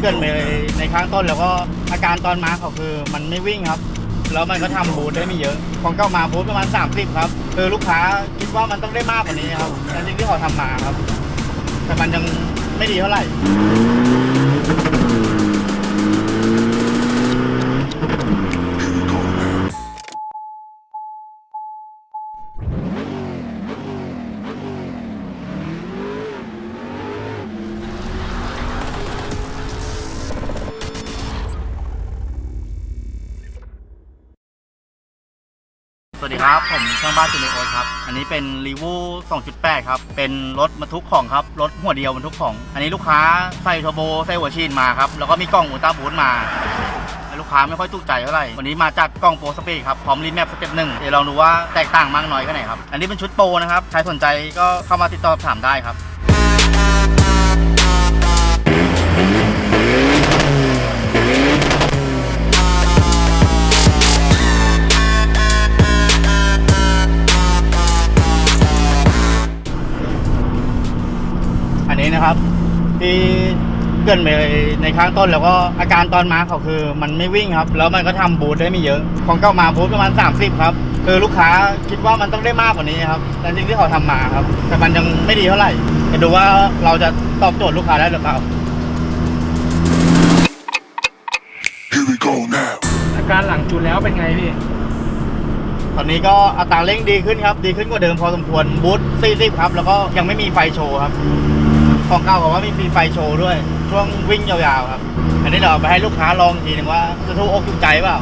เกินไปในข้างต้นแล้วก็อาการตอนมาเขาคือมันไม่วิ่งครับ แล้วมันก็ทำบูธได้ไม่เยอะของเก้ามาบูธประมาณ 30 ครับคือลูกค้าคิดว่ามันต้องได้มากกว่านี้ครับแต่จริงที่เขาทำมาครับ แต่มันยังไม่ดีเท่าไหร่ สวัสดีครับ ผมช่างบ้านจุเลโอครับ อันนี้เป็นรีวู2.8 ครับ เป็นรถบรรทุกของครับ รถหัวเดียวบรรทุกของ อันนี้ลูกค้าใส่เทอร์โบใส่หัวชีนมาครับ แล้วก็มีกล้องอุลตร้าบูทมาลูกค้าไม่ค่อยถูกใจเท่าไหร่ วันนี้มาจัดกล้องโปรสปีดครับ พร้อมรีแมปสเต็ปหนึ่งเดี๋ยวลองดูว่าแตกต่างมากน้อยแค่ไหนครับ อันนี้เป็นชุดโปรนะครับ ใครสนใจก็เข้ามาติดต่อถามได้ครับ นนี้นะครับ ที่เกรินไปในข้างต้นแล้วก็อาการตอนมาเขาคือ มันไม่วิ่งครับ แล้วมันก็ทำบูธได้ไม่เยอะ ของเก้ามาบูธประมาณ 30 ครับคือลูกค้าคิดว่ามันต้องได้มากกว่านี้ครับแต่สิ่งที่เขาทำมาครับ แต่มันยังไม่ดีเท่าไหร่จะดูว่าเราจะตอบโจทย์ลูกค้าได้หรือเปล่า Here we go now. อาการหลังจูนแล้วเป็นไงพี่ตอนนี้ก็อัตราเร่งดีขึ้นครับ ดีขึ้นกว่าเดิมพอสมควรบูธ40ครับ แล้วก็ยังไม่มีไฟโชว์ครับ ของเก่าบอกว่ามีไฟโชว์ด้วย ช่วงวิ่งยาวๆครับ อันนี้เราเอาไปให้ลูกค้าลองทีหนึ่งว่าจะถูกอกถูกใจเปล่า